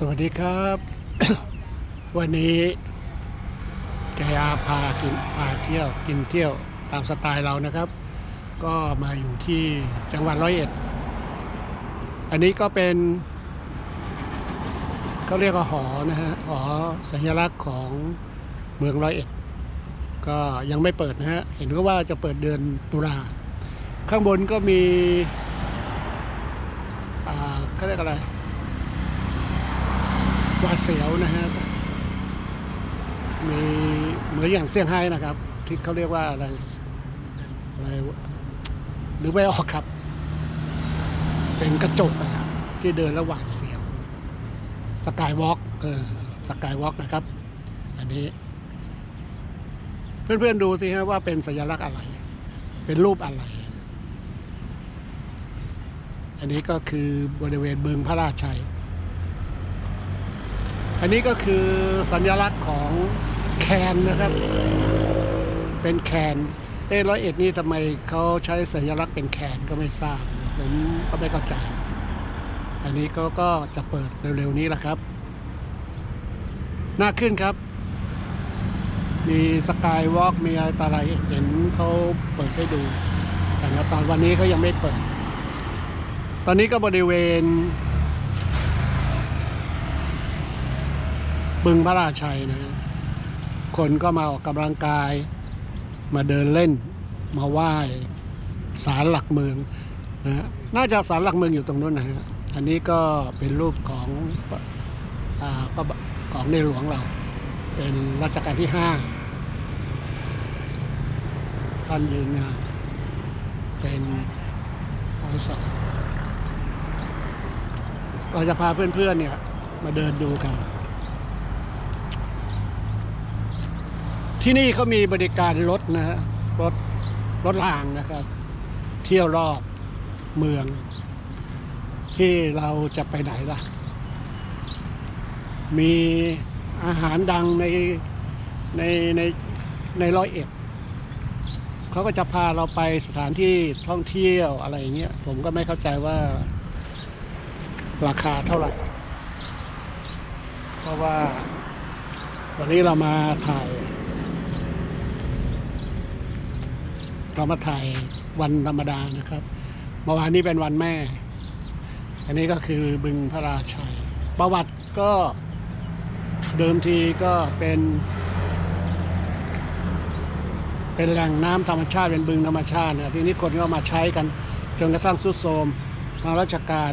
สวัสดีครับ วันนี้แกอาพากินพาเที่ยวกินเที่ยวตามสไตล์เรานะครับ ก็มาอยู่ที่จังหวัดร้อยเอ็ด อันนี้ก็เป็นเขาเรียกว่าหอนะฮะหอสัญลักษณ์ของเมืองร้อยเอ็ด ก็ยังไม่เปิดนะฮะ เห็นก็ว่าจะเปิดเดือนตุลาข้างบนก็มีอ่าเขาเรียกอะไร หวาดเสียวนะฮะมีเหมือนอย่างเซี่ยงไฮ้นะครับ ที่เขาเรียกว่าอะไรอะไรหรือไม่ออกครับ เป็นกระจกอะครับที่เดินแล้วหวาดเสียวสกายวอล์กเออสกายวอล์กนะครับ อันนี้ เพื่อนๆดูสิฮะว่าเป็นสัญลักษณ์อะไร เป็นรูปอะไร อันนี้ก็คือบริเวณบึงพระราชัย อันนี้ก็คือสัญลักษณ์ของแคนนะครับ เป็นแคนเต้ร้อยเอ็ดนี่ทำไมเขาใช้สัญลักษณ์เป็นแคนก็ไม่ทราบผมก็ไม่เข้าใจ อันนี้ก็ก็จะเปิดเร็วๆนี้แหละครับ น่าขึ้นครับ มีสกายวอล์กมีอะไรต่ออะไรเห็นเขาเปิดให้ดู แต่ตอนวันนี้เขายังไม่เปิด ตอนนี้ก็บริเวณ บึงพระราชัยนะคนก็มาออกกำลังกาย มาเดินเล่น มาไหว้ศาลหลักเมืองนะฮะน่าจะศาลหลักเมืองอยู่ตรงนู้นนะฮะอันนี้ก็เป็นรูปของอของในหลวงเรา เป็นรัชกาลที่ห้าท่านยืนงานเป็นอสเราจะพาเพื่อนๆเนี่ยมาเดินดูกัน ที่นี่เขามีบริการรถนะฮะรถรถรางนะครับ เที่ยวรอบเมือง ที่เราจะไปไหนล่ะ มีอาหารดังในในในในร้อยเอ็ดเขาก็จะพาเราไปสถานที่ท่องเที่ยวอะไรอย่างเงี้ยผมก็ไม่เข้าใจว่าราคาเท่าไหร่ เพราะว่าวันนี้เรามาถ่าย เรามาถ่ายวันธรรมดานะครับเมื่อวานนี้เป็นวันแม่ อันนี้ก็คือบึงพระราชัย ประวัติก็เดิมทีก็เป็น เป็นแหล่งน้ำธรรมชาติเป็นบึงธรรมชาตินะทีนี้คนก็มาใช้กันจนกระทั่งสุดโทรมทางราชการ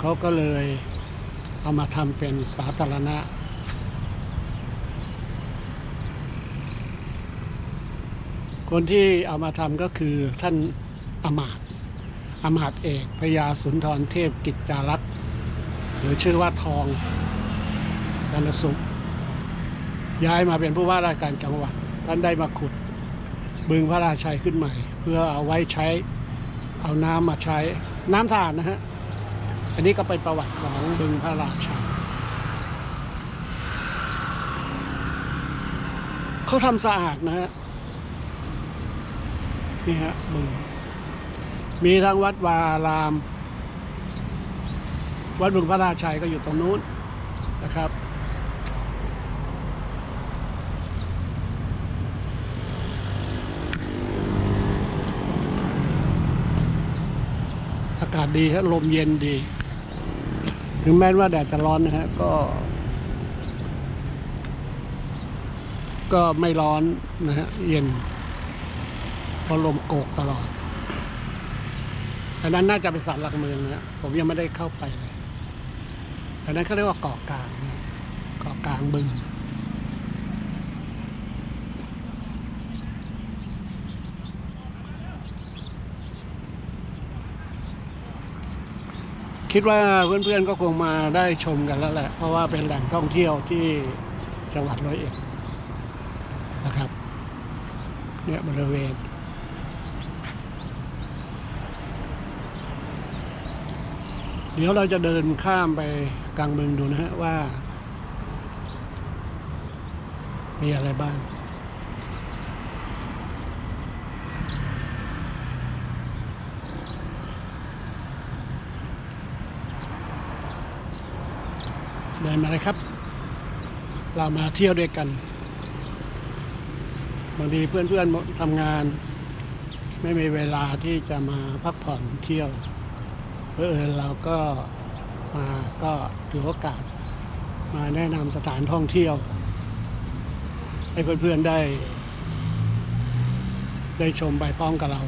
เขาก็เลยเอามาทำเป็นสาธารณะ คนที่เอามาทำก็คือท่านอมาตอมาตเอกพญาสุนทรเทพกิจจารัตน์หรือชื่อว่าทองจันสุข ย้ายมาเป็นผู้ว่าราชการจังหวัด ท่านได้มาขุด บึงพระราชัยขึ้นใหม่ เพื่อเอาไว้ใช้เอาน้ำมาใช้น้ำสาดนะฮะ อันนี้ก็เป็นประวัติของบึงพระราชัยเขาทำสะอาดนะฮะ นี่ฮะบึงมีทั้งวัดวาราม วัดบึงพระราชัยก็อยู่ตรงนู้นนะครับ อากาศดีฮะลมเย็นดี ถึงแม้ว่าแดดจะร้อนนะฮะก็ ก็ไม่ร้อนนะฮะเย็น ราะลมโกกตลอดอันนั้นน่าจะเป็นสารหลักเมืองนะผมยังไม่ได้เข้าไปเลยอันนั้นเขาเรียกว่าเกาะกลางนะเกาะกลางบึงคิดว่าเพื่อนๆก็คงมาได้ชมกันแล้วแหละ เพราะว่าเป็นแหล่งท่องเที่ยวที่จังหวัดร้อยเอ็ดนะครับ เนี่ยบริเวณ เดี๋ยวเราจะเดินข้ามไปกลางเมืองดูนะฮะว่า มีอะไรบ้าง เดินมาเลยครับ เรามาเที่ยวด้วยกัน บางทีเพื่อนๆทำงาน ไม่มีเวลาที่จะมาพักผ่อนเที่ยว พื่อเราก็มาก็ถือโอกาสมาแนะนำสถานท่องเที่ยว ให้เพื่อนๆได้ ได้ชมไปพร้อมกับเรา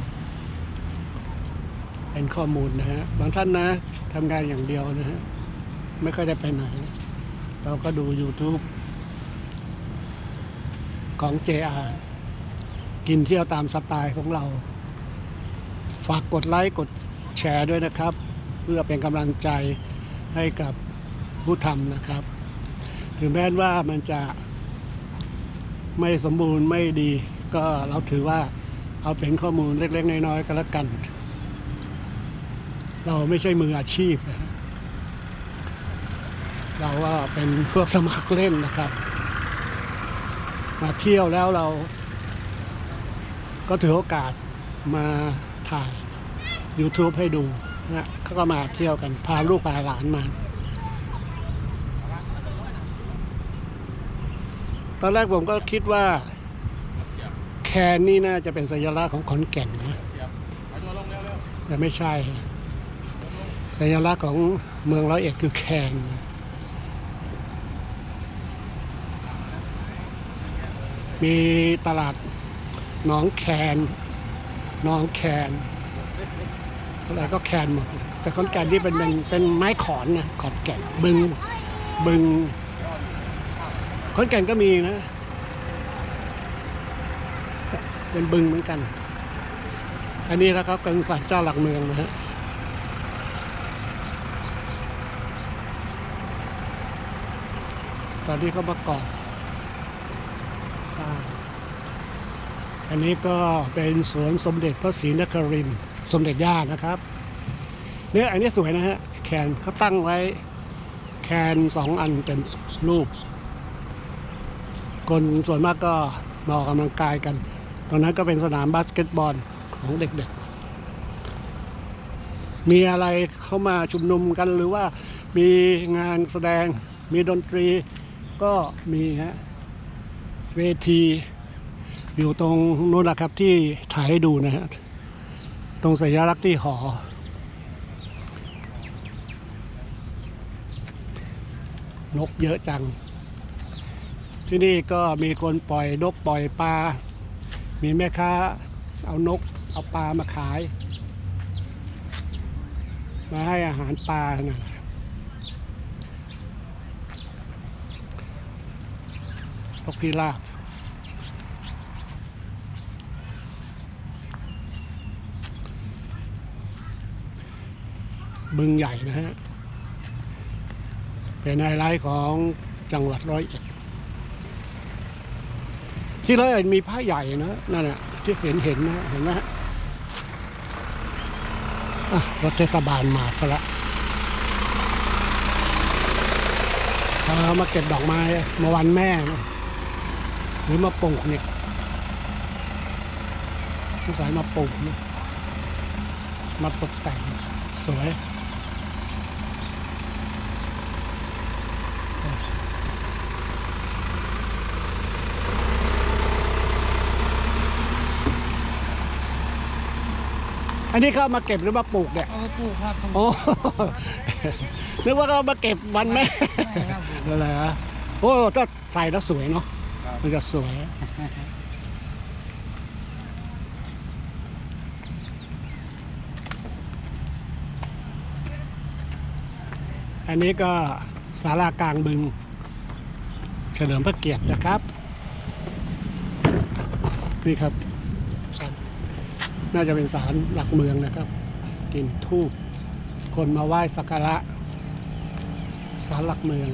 เป็นข้อมูลนะฮะ บางท่านนะทำงานอย่างเดียวนะฮะ ไม่ค่อยได้ไปไหน เราก็ดู YouTube ของ JR กินเที่ยวตามสไตล์ของเรา ฝากกดไลค์กดแชร์ด้วยนะครับ เพื่อเป็นกำลังใจให้กับผู้ทำนะครับ ถึงแม้ว่ามันจะไม่สมบูรณ์ไม่ดี ก็เราถือว่าเอาเป็นข้อมูลเล็ก ๆ น้อยๆก็แล้วกัน เราไม่ใช่มืออาชีพนะเราว่าเป็นพวกสมัครเล่นนะครับ มาเที่ยวแล้วเรา ก็ถือโอกาสมาถ่าย YouTube ให้ดู นะเขาก็มาเที่ยวกัน พาลูกพาหลานมา ตอนแรกผมก็คิดว่า แคนนี่น่าจะเป็นสัญลักษณ์ของขอนแก่นนะแต่ไม่ใช่ สัญลักษณ์ของเมืองร้อยเอ็ดคือแคนมีตลาดหนองแคนหนองแคน อะไรก็แคนหมดแต่ขอนแก่นนี่เป็นเป็นเป็นไม้ขอนนะขอนแก่นบึงบึงขอนแก่นก็มีนะ เป็นบึงเหมือนกัน อันนี้แล้วครับเป็นศาลเจ้าหลักเมืองนะฮะตอนที่เขาประกอบอันนี้ก็เป็นสวนสมเด็จพระศรีนครินทร์ สมเด็จย่านะครับ เนี่ยอันนี้สวยนะฮะแคนเขาตั้งไว้ แคนสองอันเป็นรูป คนส่วนมากก็มาออกกำลังกายกัน ตรงนั้นก็เป็นสนามบาสเกตบอลของเด็กๆ มีอะไรเข้ามาชุมนุมกันหรือว่ามีงานแสดงมีดนตรีก็มีฮะเวที อยู่ตรงนู้นนะครับที่ถ่ายให้ดูนะฮะ ตรงสัญลักษณ์ที่หอ นกเยอะจัง ที่นี่ก็มีคนปล่อยนกปล่อยปลา มีแม่ค้าเอานกเอาปลามาขาย มาให้อาหารปลานะนกพิราบ บึงใหญ่นะฮะ เป็นไฮไลท์ของจังหวัดร้อยเอ็ด ที่ร้อยเอ็ดมีผ้าใหญ่นะนั่นแหละที่เห็นเห็นนะเห็นไหมฮะรถเทศบาลมาซะละเขามาเก็บดอกไม้มาวันแม่ หรือมาปลูกเนี่ยสงสัยมาปลูกนะมาตกแต่งสวย อันนี้เขาเอามาเก็บหรือมาปลูกเนี่ยเอาไปปลูกครับโอ้ นึกว่าเขาเอามาเก็บวันแม่ไม่ครับผม อะไรฮะโอ้ถ้าใส่แล้วสวยเนาะมันจะสวย อันนี้ก็ศาลากลางบึง เฉลิมพระเกียรตินะครับ นี่ครับศาล น่าจะเป็นศาลหลักเมืองนะครับกินทูบคนมาไหว้สักการะศาลหลักเมือง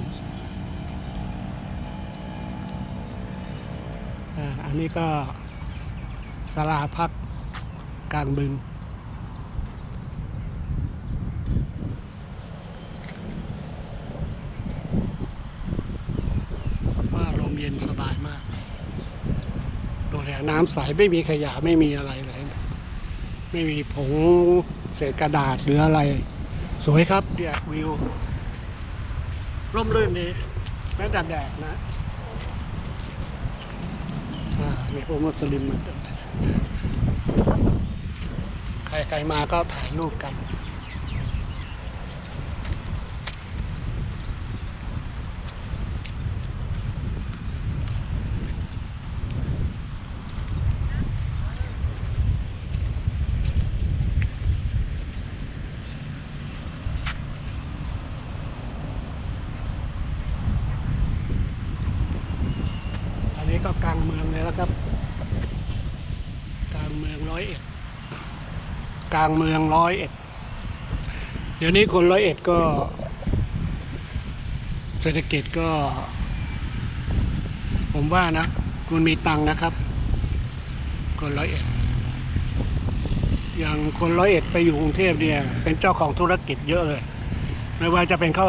อันนี้ก็สาราพักกลางบึงว่าลมเย็นสบายมาก ดูแลน้ำใสไม่มีขยะไม่มีอะไรเลย ไม่มีผงเศษกระดาษหรืออะไร สวยครับเดี๋ยวิว ร่มรื่นดีแม้แต่แดดนะมีพวกมุสลิมมาด้วยใครใครมาก็ถ่ายรูปกัน นี้ก็กลางเมืองเลยแล้วครับ กลางเมืองร้อยเอ็ดกลางเมืองร้อยเอ็ดเดี๋ยวนี้คนร้อยเอ็ดก็ เศรษฐกิจก็ ผมว่านะคุณมีตังนะครับ คนร้อยเอ็ดอย่างคนร้อยเอ็ดไปอยู่กรุงเทพเนี่ย เป็นเจ้าของธุรกิจเยอะเลย ไม่ว่าจะเป็นเขา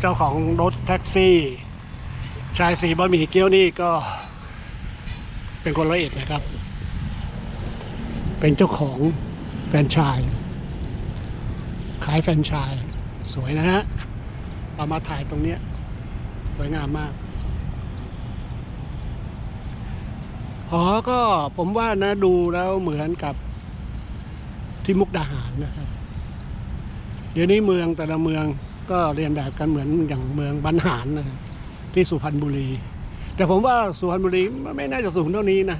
เจ้าของรถแท็กซี่ ชายสีบะหมี่เกี๊ยวนี่ก็ เป็นคนร้อยเอ็ดนะครับ เป็นเจ้าของแฟรนไชส์ขายแฟรนไชส์สวยนะฮะเอามาถ่ายตรงเนี้ยสวยงามมากหอก็ผมว่านะดูแล้วเหมือนกับที่มุกดาหารนะครับ เดี๋ยวนี้เมืองแต่ละเมืองก็เรียนแบบกันเหมือนอย่างเมืองบรรหารนะครับที่สุพรรณบุรี แต่ผมว่าสุพรรณบุรีไม่น่าจะสูงเท่านี้นะ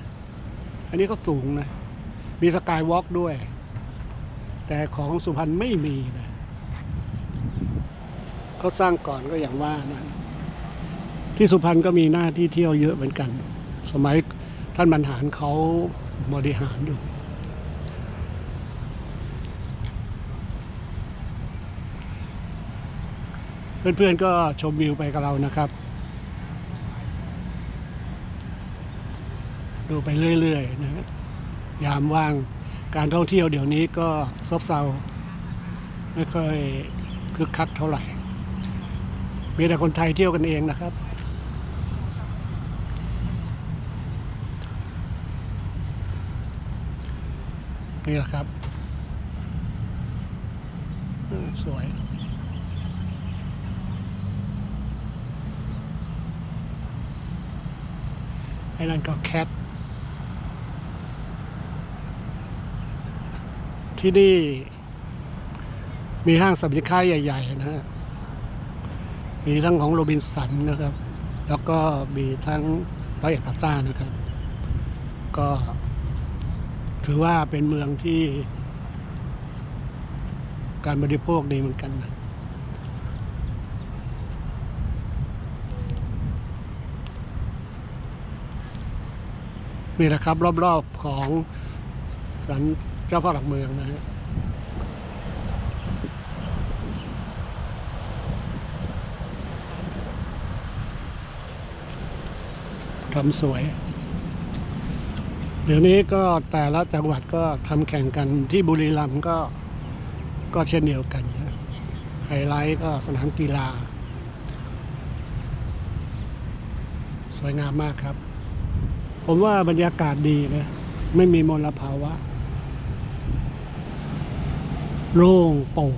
อันนี้ก็สูงนะ มีสกายวอล์กด้วย แต่ของสุพรรณไม่มีนะเขาสร้างก่อนก็อย่างว่านะที่สุพรรณก็มีหน้าที่เที่ยวเยอะเหมือนกัน สมัยท่านบรรหารเขาบริหารอยู่เพื่อนๆก็ชมวิวไปกับเรานะครับ ดูไปเรื่อยๆนะยามว่างการท่องเที่ยวเดี๋ยวนี้ก็ซบเซาไม่ค่อยคึกคักเท่าไหร่ มีแต่คนไทยเที่ยวกันเองนะครับ นี่แหละครับสวยไอ้นั่นก็แคท ที่นี่ มีห้างสรรพสินค้าใหญ่ ๆ นะฮะ มีทั้งของโรบินสันนะครับ แล้วก็มีทั้งร้อยเอ็ดพลาซ่านะครับ ก็ถือว่าเป็นเมืองที่ การบริโภคดีเหมือนกันนะนี่แหละครับ รอบ ๆ ของสัน เจ้าพ่อหลักเมืองนะฮะทำสวย เดี๋ยวนี้ก็แต่ละจังหวัดก็ทำแข่งกันที่บุรีรัมย์ก็ก็เช่นเดียวกันนะไฮไลท์ก็สนามกีฬา สวยงามมากครับ ผมว่าบรรยากาศดีนะ ไม่มีมลภาวะ โล่งโปร่ง